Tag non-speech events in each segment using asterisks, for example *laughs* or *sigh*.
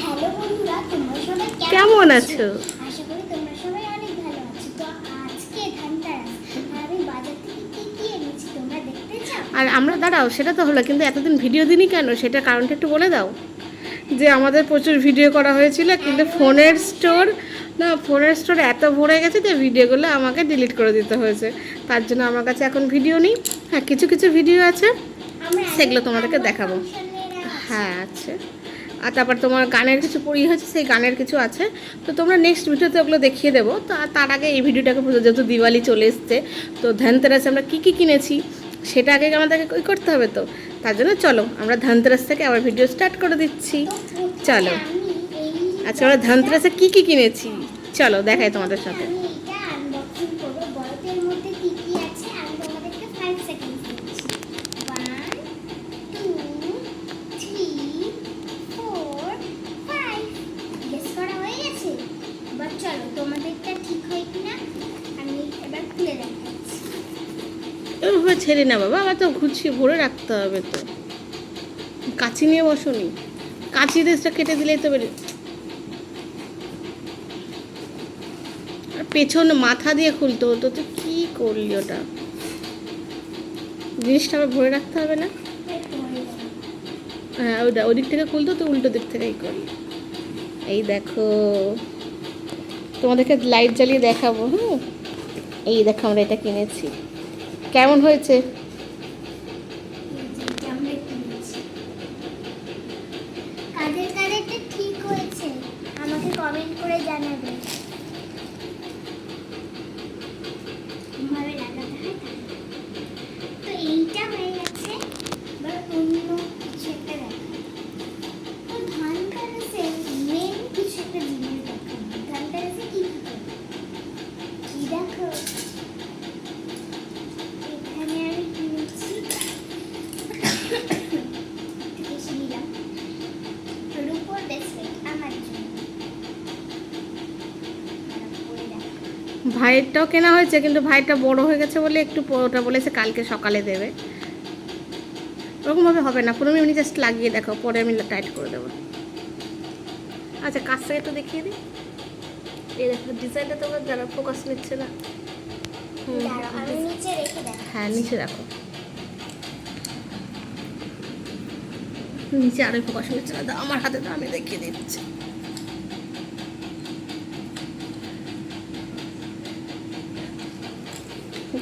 Hello বন্ধুরা তোমরা সবাই কেমন আছো? আশা করি তোমরা সবাই অনেক ভালো আছো। তো আজকে ধানতেরাস আমি বাজার থেকে কি কি এনেছি তোমরা দেখতে চাও? আর আমরা দাঁড়াও সেটা তো হলো কিন্তু এতদিন ভিডিও দিনই কেন? সেটা কারণটা একটু বলে দাও। যে আমাদের প্রচুর ভিডিও করা হয়েছিল কিন্তু ফোনের স্টোর না ফোনের স্টোর এত ভরে গেছে যে ভিডিওগুলো আমাকে ডিলিট করে দিতে হয়েছে। তার জন্য আমার কাছে এখন ভিডিও নেই। হ্যাঁ কিছু কিছু ভিডিও আছে সেগুলো তোমাদেরকে দেখাবো। হ্যাঁ আছে। আর তারপর তোমার গানের কিছু পড়ি হয়েছে, সেই গানের কিছু আছে। তো তোমরা নেক্সট ভিডিওতে ওগুলো দেখিয়ে দেবো। তো তার আগে এই ভিডিওটাকে বুঝো যেহেতু দিওয়ালি চলে এসছে, তো ধনতেরাসে আমরা কী কী কিনেছি সেটা আগে আমাদেরকে ওই করতে হবে তো। তার জন্য চলো, আমরা ধনতেরাস থেকে আবার ভিডিও স্টার্ট করে দিচ্ছি। চলো। আচ্ছা আমরা ধনতেরাসে কী কী কিনেছি? চলো, দেখাই তোমাদের সাথে। ছেড়ে না বাবা আবার তো গুছিয়ে ভরে রাখতে হবে তো। কাছি নিয়ে বসুনি। কাছি দেশটা কেটে দিলেই তো বেরিয়ে আর পেছন মাথা দিয়ে খুলতে হতো তো, কি করলি ওটা? জিনিসটা আবার ভরে রাখতে হবে না? হয়ে যাবে হ্যাঁ ওইটা ওই দিক থেকে খুলতো তো, উল্টো দিক থেকেই করি। এই দেখো, তোমাদেরকে লাইট জ্বালিয়ে দেখাবো, হুম? এই দেখো আমরা এটা কিনেছি। কেমন হয়েছে এই যে এটা আমরা কিনেছি কাদের কাদেরটা ঠিক হয়েছে আমাকে কমেন্ট করে জানাবে ভাবে লাগাতে হয় তাহলে। তো এইটা হয়ে গেছে এবার অন্য কিছু একটা দেখা তো ধান কাটাসে মেন কিছু একটা জিনিস দেখাবো ধান কাটাসে কি কি করবে কি দেখো এখানে আমি কিনেছি বেশি নিলাম রূপোর ব্রেসলেট আমার জন্য দাঁড়াও, পরে দেখো। ভাইয়েরটাও কেনা হয়েছে কিন্তু ভাইটা বড় হয়ে গেছে বলে একটু ওটা বলেছে কালকে সকালে দেবে। ওরকমভাবে হবে না পনেরো মিনিট জাস্ট লাগিয়ে দেখো পরে আমি টাইট করে দেবো। আচ্ছা কাছ থেকে একটু দেখিয়ে দিই। এই দেখো ডিজাইনটা তোমার যারা ফোকাস নিচ্ছে না। হ্যাঁ নিচে রাখো। নিচে আরও ফোকাস নিচ্ছে না আমার হাতে তো আমি দেখিয়ে দিচ্ছি।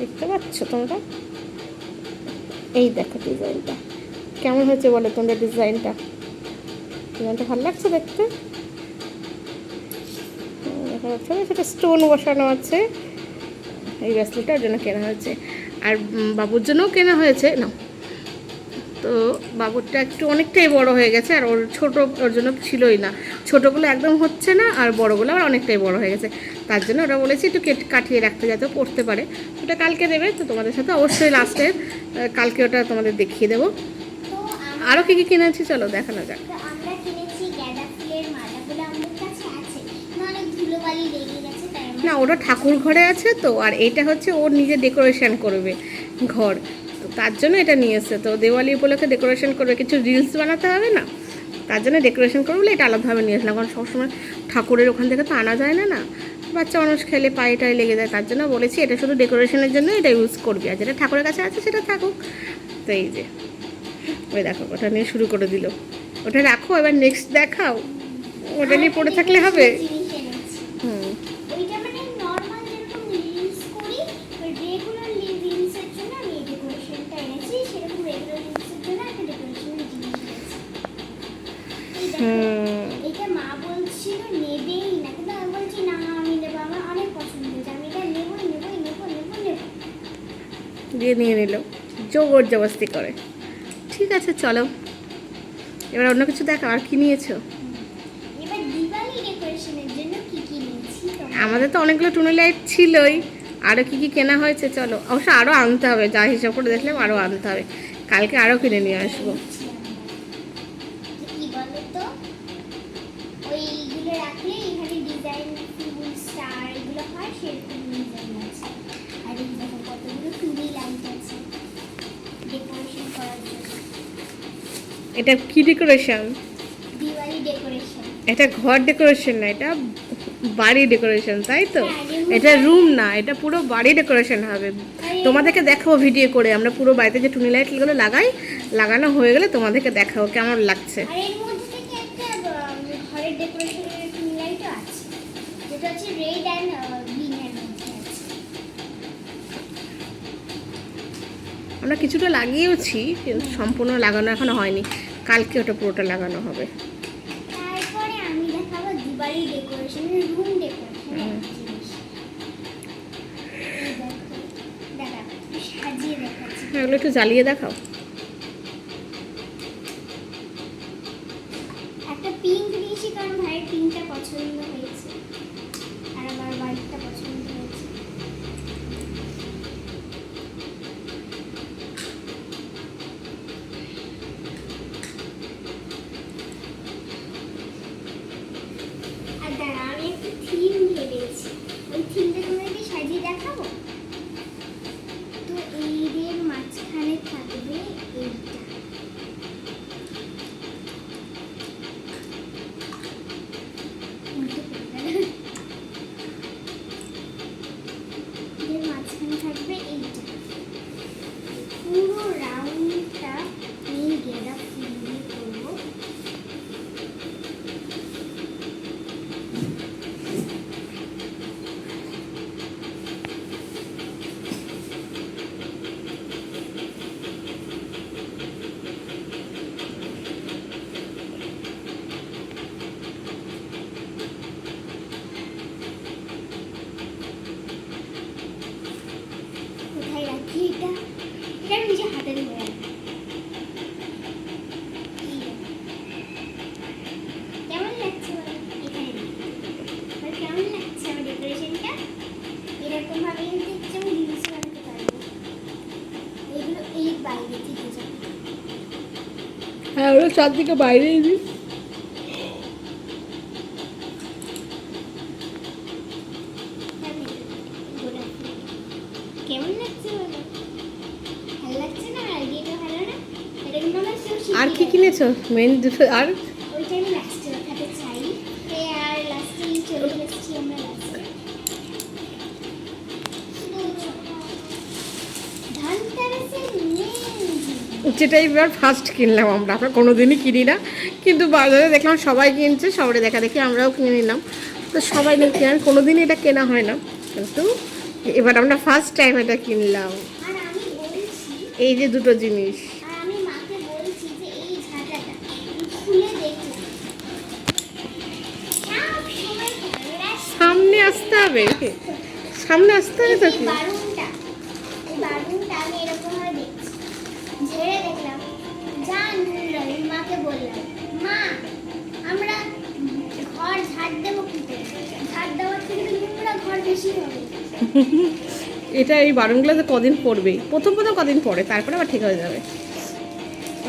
দেখতে পাচ্ছ তোমরা? এই দেখো ডিজাইনটা। কেমন হয়েছে বলো তোমাদের ডিজাইনটা? ডিজাইনটা ভালো লাগছে দেখতে? দেখা সেটা স্টোন বসানো আছে। এই ব্রেসলেটটার জন্য কেনা হয়েছে। আর বাবুর জন্যও কেনা হয়েছে। না তো বাবুরটা একটু অনেকটাই বড় হয়ে গেছে, আর ওর ছোট ওর জন্য ছিলই না। ছোটোগুলো একদম হচ্ছে না, আর বড়গুলো আবার অনেকটাই বড় হয়ে গেছে। তার জন্য ওরা বলেছি একটু কেট কাটিয়ে রাখতে যাতে পড়তে পারে। ওটা কালকে দেবে তো তোমাদের সাথে অবশ্যই লাস্টে কালকে ওটা তোমাদের দেখিয়ে দেবো। আরও কী কী কিনেছি চলো দেখানো যাক। না ওটা ঠাকুর ঘরে আছে তো আর এটা হচ্ছে ওর নিজে ডেকোরেশন করবে ঘর। তো তার জন্য এটা নিয়ে এসছে। তো দেওয়ালি উপলক্ষে ডেকোরেশন করবে। কিছু রিলস বানাতে হবে না? তার জন্য ডেকোরেশন করবে বলে এটা আলাদাভাবে নিয়ে আসলাম কারণ সবসময় ঠাকুরের ওখান থেকে তো আনা যায় না না। বাচ্চা মানুষ খেলে পায়ে টায়ে লেগে যায়, তার জন্য বলেছি এটা শুধু ডেকোরেশনের জন্য এটা ইউজ করবি। আর যেটা ঠাকুরের কাছে আছে সেটা থাকুক। তো এই যে, ওই দেখো, ওটা নিয়ে শুরু করে দিল। ওটা রাখো, এবার নেক্সট দেখাও। ওটা নিয়ে পড়ে থাকলে হবে? দিয়ে নিয়ে নিল। জোর জবস্তি করে। ঠিক আছে চলো। এবার অন্য কিছু দেখো আর কি নিয়েছো? আমাদের তো অনেকগুলো টুনি লাইট ছিলই। আরও কী কী কেনা হয়েছে চলো। অবশ্য আরও আনতে হবে যা হিসাব করে দেখলাম আরও আনতে হবে। কালকে আরও কিনে নিয়ে আসব কি বলো তো ওইগুলো রাখলে এখানে ডিজাইন ফুল স্টার এগুলো হয় সেরকম ডিজাইন আছে আর এই দেখো কতগুলো টুনি লাইট আছে ডেকোরেশন করার জন্য এটা কি ডেকোরেশন এটা ঘর ডেকোরেশন না এটা বাড়ি ডেকোরেশন তাই তো? হ্যাঁ, এটা রুম না। এটা পুরো বাড়ি ডেকোরেশন হবে। তোমাদেরকে দেখাবো ভিডিও করে আমরা পুরো বাড়িতে যে টুনি লাইটগুলো লাগাই লাগানো হয়ে গেলে তোমাদেরকে দেখাবো কেমন লাগছে। আমরা কিছুটা লাগিয়েওছি কিন্তু সম্পূর্ণ লাগানো এখনও হয়নি। কালকে ওটা পুরোটা লাগানো হবে। তারপরে আমি দেখাবো রুম দেখাচ্ছি। এগুলো একটু জ্বালিয়ে দেখাও একটা পিঙ্ক দিয়েছি কারণ ভাইয়ের পিঙ্কটা পছন্দ হয়েছে আর আমার হোয়াইটটা পছন্দ হয়েছে আর দাঁড়া আমি একটা থিম ভেবেছি ওই থিমটা তোমাদেরকে সাজিয়ে দেখাবো তো এই এর মাঝখানে থাকবে এইটা উল্টো করে গেল। এর মাঝখানে থাকবে এইটা পুরো রাউন্ডটা এই গেঁদা ফুল দিয়ে করব কোথায় রাখি এটা এটা আমি নিজে হাতে ধরে রাখি। এই দেখো। কেমন লাগছে বলো? এখানে রাখি। বলো, কেমন লাগছে আমার ডেকোরেশনটা এরকম ভাবে কিন্তু হচ্ছে আমি রিলস বানাতে পারব এগুলো এই বাইরে থেকে যাবে হ্যাঁ ওরা চারদিকে বাইরে দিই কেমন? গোলাপ ফুল। কেমন লাগছে বলো ভালো লাগছে না আইডিয়াটা ভালো না এটা কিন্তু আমার বাইরে শিখে আর কি কিনেছো? মেন আর ওইটা আমি লাস্টে দেখাতে চাই এ আর লাস্টেই চলে এসেছি আমরা লাস্টে ধানতেরাসের মেন যেটা এবার ফার্স্ট কিনলাম আমরা। আমরা কোনো দিনই কিনি না। কিন্তু বাজারে দেখলাম সবাই কিনছে সবাই দেখা দেখি আমরাও কিনে নিলাম। তো সবাই নাকি আর কোনো দিনই এটা কেনা হয় না। কিন্তু এবার আমরা ফার্স্ট টাইম এটা কিনলাম। আমি এই যে দুটো জিনিস। আমি সামনে আসতে হবে? সামনে আসতে হবে তো মাকে বললাম মা আমরা ঘর ঝাড় দেবো কি করে? ঝাড় দেওয়ার থেকে তো নোংরা ঘর বেশি হবে। *laughs* এটা এই বারণগুলোতে কদিন পড়বেই প্রথম প্রথম কদিন পড়ে তারপরে আবার ঠিক হয়ে যাবে।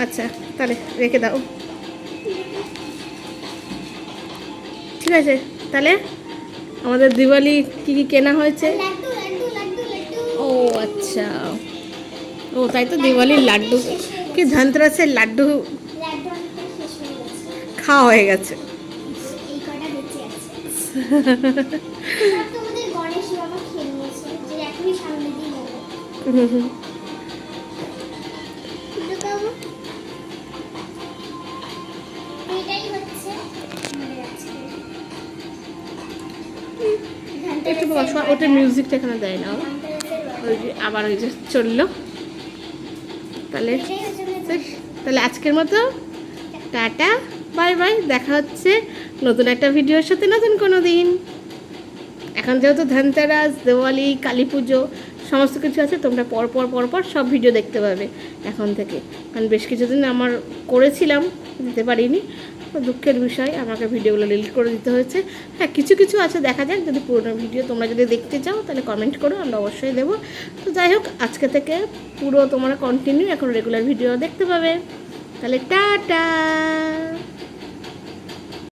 আচ্ছা তাহলে রেখে দাও। ঠিক আছে তাহলে আমাদের দিওয়ালি কি কি কেনা হয়েছে? ও আচ্ছা। ও তাই তো দিওয়ালির লাড্ডু। কি ধনতেরাসের লাড্ডু খাওয়া হয়ে গেছে। *laughs* একটু বসো ওটা মিউজিকটা এখানে দেয় না ওই যে আবার ওই যে চলল। তাহলে তাহলে আজকের মতো টাটা। বাই বাই, দেখা হচ্ছে নতুন একটা ভিডিওর সাথে নতুন কোনো দিন। এখন যেহেতু ধনতেরাস, দেওয়ালি, কালী পুজো, সমস্ত কিছু আছে, তোমরা পরপর পর পর পর সব ভিডিও দেখতে পাবে এখন থেকে। কারণ বেশ কিছুদিন আমার করেছিলাম, দিতে পারিনি। দুঃখের বিষয়, আমাকে ভিডিওগুলো ডিলিট করে দিতে হয়েছে। হ্যাঁ কিছু কিছু আছে, দেখা যাক, যদি পুরোনো ভিডিও তোমরা যদি দেখতে চাও, তাহলে কমেন্ট করো, আমরা অবশ্যই দেবো। তো যাই হোক, আজকে থেকে পুরো তোমরা কন্টিনিউ এখন রেগুলার ভিডিও দেখতে পাবে। তাহলে টাটা!